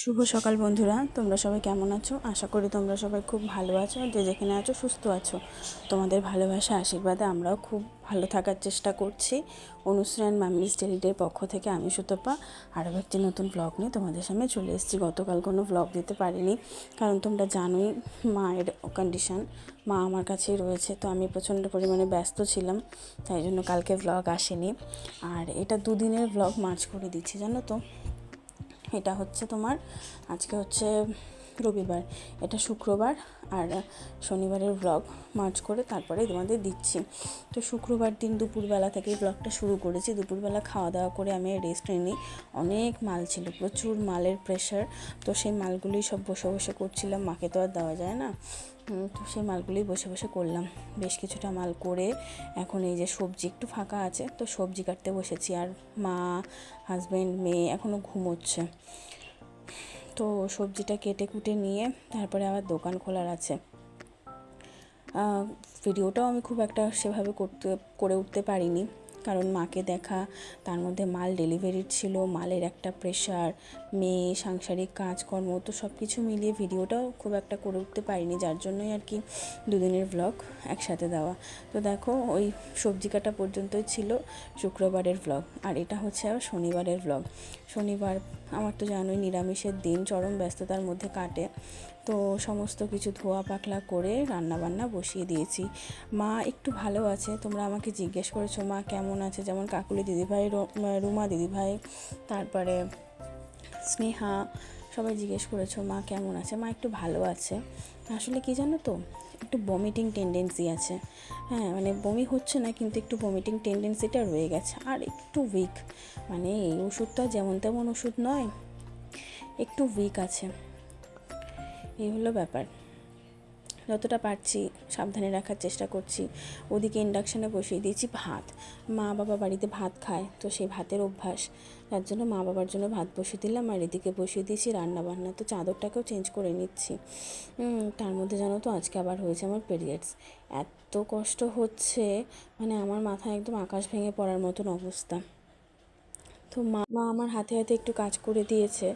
শুভ সকাল বন্ধুরা, তোমরা সবাই কেমন আছো? আশা করি তোমরা সবাই খুব ভালো আছো যে যেখানে আছো সুস্থ আছো। তোমাদের ভালোবাসা, আশীর্বাদে আমরাও খুব ভালো থাকার চেষ্টা করছি। অনুশ্রায়ণ মামিস ডেলিডের পক্ষ থেকে আমি সুতপা। আরও একটি নতুন ব্লগ নিয়ে তোমাদের সামনে চলে এসেছি। গতকাল কোনো ব্লগ দিতে পারিনি, কারণ তোমরা জানোই মায়ের কন্ডিশন মা আমার কাছেই রয়েছে, তো আমি প্রচণ্ড পরিমাণে ব্যস্ত ছিলাম, তাই জন্য কালকে ব্লগ আসেনি। আর এটা দুদিনের ব্লগ মার্চ করে দিচ্ছি, জানো তো? এটা হচ্ছে তোমার আজকে হচ্ছে রবিবার এটা শুক্রবার আর শনিবারের ব্লগ মার্চ করে তারপরে তোমাদের দিচ্ছি। তো শুক্রবার দিন দুপুরবেলা থেকেই ব্লগটা শুরু করেছি। দুপুরবেলা খাওয়া দাওয়া করে আমি রেস্ট নিই। অনেক মাল ছিল, প্রচুর মালের প্রেশার তো সেই মালগুলোই সব বসে বসে করছিলাম। মাকে তো আর দেওয়া যায় না। তো সেই মালগুলোই বসে বসে করলাম। বেশ কিছুটা মাল করে এখন এই যে সবজি একটু ফাঁকা আছে। তো সবজি কাটতে বসেছি। আর মা হাজব্যান্ড মেয়ে এখনও ঘুমোচ্ছে। তো সবজিটা কেটে কুটে নিয়ে তারপরে আবার দোকান খোলার আছে। ভিডিওটাও আমি খুব একটা সেভাবে করতে, করে উঠতে পারিনি। কারণ মাকে দেখা, তার মধ্যে মাল ডেলিভারির ছিল, মালের একটা প্রেশার মেয়ে, সাংসারিক কাজকর্ম, তো সব কিছু মিলিয়ে ভিডিওটাও খুব একটা করে উঠতে পারিনি, যার জন্যই আর কি দুদিনের ব্লগ একসাথে দেওয়া। তো দেখো, ওই সবজি কাটা পর্যন্তই ছিল শুক্রবারের ব্লগ আর এটা হচ্ছে আবার শনিবারের ব্লগ শনিবার, আমার তো জানোই, নিরামিষের দিন, চরম ব্যস্ততার মধ্যে কাটে। তো সমস্ত কিছু ধোয়া পাকলা করে রান্নাবান্না বসিয়ে দিয়েছি। মা একটু ভালো আছে, তোমরা আমাকে জিজ্ঞেস করেছ, মা কেমন আছে? যেমন কাকুলি দিদিভাই রুমা দিদিভাই, তারপরে স্নেহা, সবাই জিজ্ঞেস করেছ, মা কেমন আছে? মা একটু ভালো আছে। আসলে কি জানো তো, একটু বমিটিং টেন্ডেন্সি আছে। হ্যাঁ মানে বমি হচ্ছে না, কিন্তু একটু বমিটিং টেন্ডেন্সিটা রয়ে গেছে। আর একটু উইক মানে এই ওষুধটা যেমন তেমন ওষুধ নয়, একটু উইক আছে। এই হলো ব্যাপার। যতটা পারছি সাবধানে রাখার চেষ্টা করছি। ওদিকে ইন্ডাকশানে বসিয়ে দিয়েছি ভাত। মা বাবা বাড়িতে ভাত খায়, তো সেই ভাতের অভ্যাস। তার জন্য মা বাবার জন্য ভাত বসিয়ে দিলাম আর এদিকে বসিয়ে দিয়েছি রান্না বান্না তো চাদরটাকেও চেঞ্জ করে নিচ্ছি। তার মধ্যে জানো তো আজকে আবার হয়েছে আমার পিরিয়ডস এত কষ্ট হচ্ছে মানে আমার মাথায় একদম আকাশ ভেঙে পড়ার মতন অবস্থা। তো মা আমার হাতে হাতে একটু কাজ করে দিয়েছে।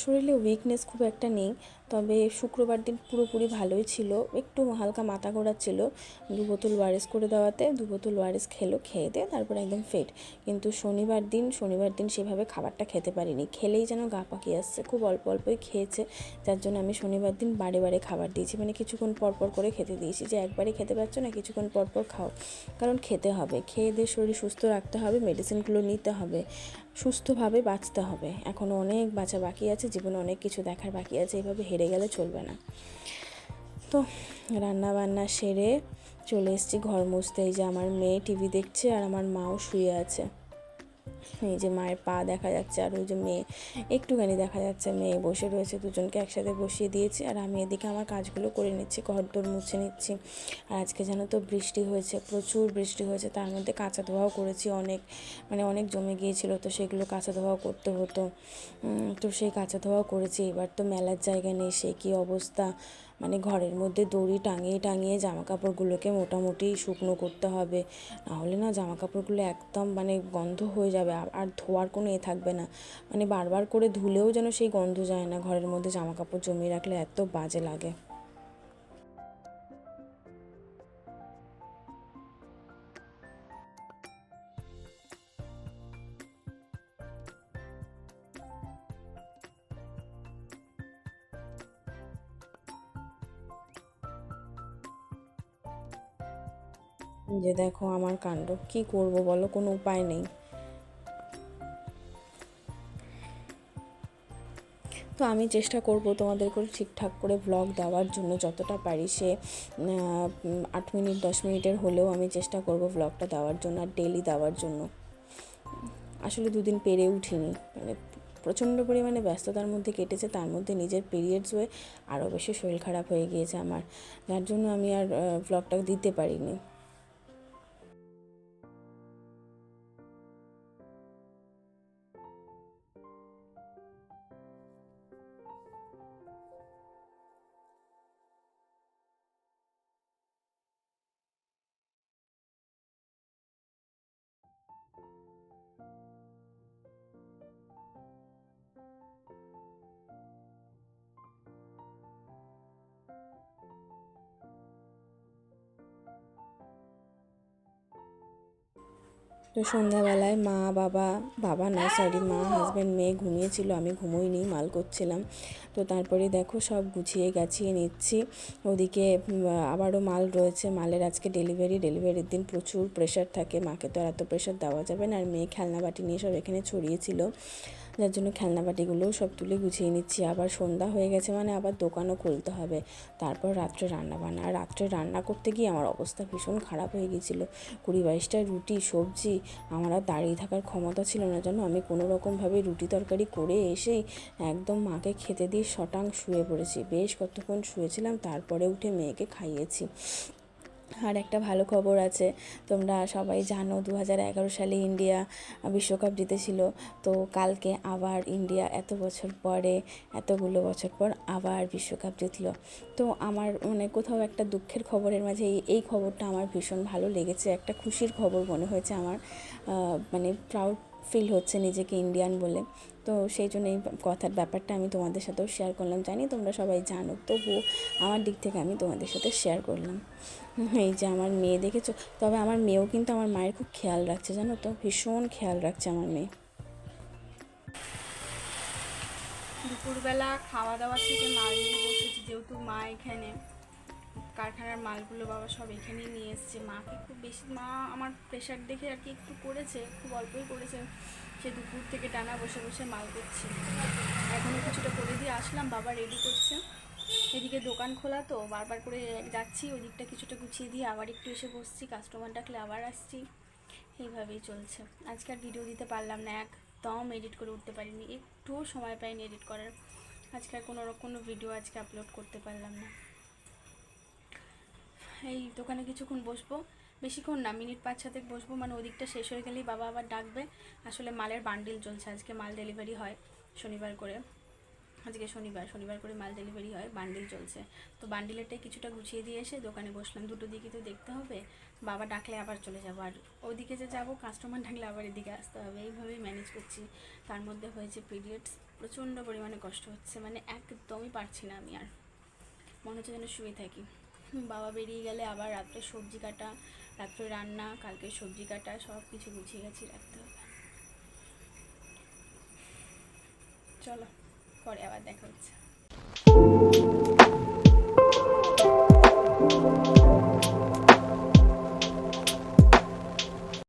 শরীরে উইকনেস খুব একটা নেই। তবে শুক্রবার দিন পুরোপুরি ভালোই ছিল। একটু হালকা মাথা ঘোরাচ্ছিল দু বোতল ওয়ারেস করে দেওয়াতে। দু বোতল ওয়ারেস খেলো, খেয়ে দিয়ে তারপর একদম ফেট কিন্তু শনিবার দিন শনিবার দিন সেভাবে খাবারটা খেতে পারিনি। খেলেই যেন গা পাকিয়ে আসছে। খুব অল্প অল্পই খেয়েছে। যার জন্য আমি শনিবার দিন বারে বারে খাবার দিয়েছি। মানে কিছুক্ষণ পরপর করে খেতে দিয়েছি। যে একবারে খেতে পারছ না, কিছুক্ষণ পরপর খাও। কারণ খেতে হবে। খেয়ে দিয়ে শরীর সুস্থ রাখতে হবে মেডিসিনগুলো নিতে হবে। সুস্থভাবে বাঁচতে হবে। এখনও অনেক বাঁচা বাকি আছে, জীবনে অনেক কিছু দেখার বাকি আছে, এভাবে হেরে গেলে চলবে না। তো রান্না বান্না সেরে চলে এসেছি ঘর মুছতে। এই যে আমার মেয়ে টিভি দেখছে আর আমার মাও শুয়ে আছে। এই যে মায়ের পা দেখা যাচ্ছে আর ওই যে মেয়ে, একটুখানি দেখা যাচ্ছে মেয়ে বসে রয়েছে, দুজনকে একসাথে বসিয়ে দিয়েছি আর আমি এদিকে আমার কাজগুলো করে নিচ্ছি ঘর দোর মুছে নিচ্ছি। আর আজকে যেন তো বৃষ্টি হয়েছে, প্রচুর বৃষ্টি হয়েছে, তার মধ্যে কাঁচা ধোয়াও করেছি অনেক মানে অনেক জমে গিয়েছিল তো সেগুলো কাঁচা ধোয়াও করতে হতো। তো সেই কাঁচা ধোয়াও করেছি, এবার তো মেলার জায়গা নেই, সে কী অবস্থা? মানে ঘরের মধ্যে দড়ি টাঙিয়ে টাঙিয়ে জামা কাপড়গুলোকে মোটামুটি শুকনো করতে হবে নাহলে না জামা কাপড়গুলো একদম মানে গন্ধ হয়ে যাবে। আর ধোয়ার কোনো এ থাকবে না। মানে বারবার করে ধুলেও যেন সেই গন্ধ যায় না ঘরের মধ্যে জামা কাপড় জমিয়ে রাখলে এত বাজে লাগে। যে দেখো আমার কাণ্ড, কি করব বলো? কোনো উপায় নেই। তো আমি চেষ্টা করব তোমাদের করে ঠিকঠাক করে ব্লগ দেওয়ার জন্য যতটা পারি। সে আট মিনিট, দশ মিনিটের হলেও আমি চেষ্টা করব ব্লগটা দেওয়ার জন্য আর ডেলি দেওয়ার জন্য। আসলে দুদিন পেরে উঠিনি। মানে প্রচণ্ড পরিমাণে ব্যস্ততার মধ্যে কেটেছে, তার মধ্যে নিজের পিরিয়ডস হয়ে আরও বেশি শরীর খারাপ হয়ে গিয়েছে আমার। যার জন্য আমি আর ব্লগটা দিতে পারিনি। সন্ধ্যাবেলায় মা, বাবা বাবা না সরি মা হাজব্যান্ড মেয়ে ঘুমিয়েছিল, আমি ঘুমোইনি, মাল করছিলাম। তো তারপরে দেখো সব গুছিয়ে গাছিয়ে নিচ্ছি। ওদিকে আবারও মাল রয়েছে, মালের আজকে ডেলিভারি ডেলিভারির দিন প্রচুর প্রেশার থাকে, মাকে তো আর এত প্রেশার দেওয়া যাবে না, আর মেয়ে খেলনা বাটি নিয়ে সব এখানে ছড়িয়েছিল। যার জন্য খেলনা বাটিগুলোও সব তুলে গুছিয়ে নিচ্ছি। আবার সন্ধ্যা হয়ে গেছে মানে আবার দোকানও খুলতে হবে। তারপর রাত্রে রান্না বান্না আর রাত্রে রান্না করতে গিয়ে আমার অবস্থা ভীষণ খারাপ হয়ে গিয়েছিল কুড়ি বাইশটা রুটি, সবজি আমার আর দাঁড়িয়ে থাকার ক্ষমতা ছিল না যেন আমি কোনো রকমভাবে রুটি তরকারি করে এসেই একদম মাকে খেতে দিয়ে শটাং শুয়ে পড়েছি। বেশ কতক্ষণ শুয়েছিলাম, তারপরে উঠে মেয়েকে খাইয়েছি। আর একটা ভালো খবর আছে, তোমরা সবাই জানো দু হাজার এগারো সালে ইন্ডিয়া বিশ্বকাপ জিতেছিল, তো কালকে আবার ইন্ডিয়া এত বছর পরে, এতগুলো বছর পর আবার বিশ্বকাপ জিতলো। তো আমার মানে কোথাও একটা দুঃখের খবরের মাঝে এই এই খবরটা আমার ভীষণ ভালো লেগেছে, একটা খুশির খবর মনে হয়েছে আমার মানে প্রাউড ফিল হচ্ছে নিজেকে ইন্ডিয়ান বলে। তো সেই জন্য এই কথার ব্যাপারটা আমি তোমাদের সাথেও শেয়ার করলাম। জানি তোমরা সবাই জানো, তবুও আমার দিক থেকে আমি তোমাদের সাথে শেয়ার করলাম। এই যে আমার মেয়ে দেখেছ? তবে আমার মেয়েও কিন্তু আমার মায়ের খুব খেয়াল রাখছে, জানো তো? ভীষণ খেয়াল রাখছে আমার মেয়ে। দুপুরবেলা খাওয়া দাওয়া থেকে মাল নিয়ে বসেছি, যেহেতু মা এখানে। কারখানার মালগুলো বাবা সব এখানেই নিয়ে এসছে। মাকে খুব বেশি মা আমার প্রেশার দেখে আর কি একটু করেছে, খুব অল্পই করেছে। সে দুপুর থেকে টানা বসে বসে মাল করছে। এখনও কিছুটা করে দিয়ে আসলাম, বাবা রেডি করছে। এদিকে দোকান খোলা তো, বারবার করে যাচ্ছি ওই দিকটা কিছুটা গুছিয়ে দিয়ে আবার একটু এসে বসছি কাস্টমার ডাকলে আবার আসছি। এইভাবেই চলছে। আজকে আর ভিডিও দিতে পারলাম না, একদম এডিট করে উঠতে পারিনি, একটুও সময় পাইনি এডিট করার। আজকে আর কোনো কোনো ভিডিও আজকে আপলোড করতে পারলাম না। এই দোকানে কিছুক্ষণ বসবো। বেশিক্ষণ না, মিনিট পাঁচ সাতেক বসবো মানে ওদিকটা শেষ হয়ে গেলেই বাবা আবার ডাকবে। আসলে মালের বান্ডিল চলছে, আজকে মাল ডেলিভারি হয় শনিবার করে। আজকে শনিবার শনিবার করে মাল ডেলিভারি হয়, বান্ডিল চলছে। তো বান্ডিলেরটাই কিছুটা গুছিয়ে দিয়ে এসে দোকানে বসলাম। দুটো দিকে তো দেখতে হবে, বাবা ডাকলে আবার চলে যাব। আর ওদিকে যে যাব কাস্টমার ডাকলে আবার এদিকে আসতে হবে। এইভাবেই ম্যানেজ করছি। তার মধ্যে হয়েছে পিরিয়ডস প্রচণ্ড পরিমাণে কষ্ট হচ্ছে মানে একদমই পারছি না আমি আর। মনে হচ্ছে যেন শুয়ে থাকি। বাবা বেরিয়ে গেলে আবার রাত্রে সবজি কাটা, রাত্রে রান্না, কালকে সবজি কাটা সব কিছু গুছিয়ে গেছি রাখতে হবে চলো, পরে আবার দেখা হচ্ছে।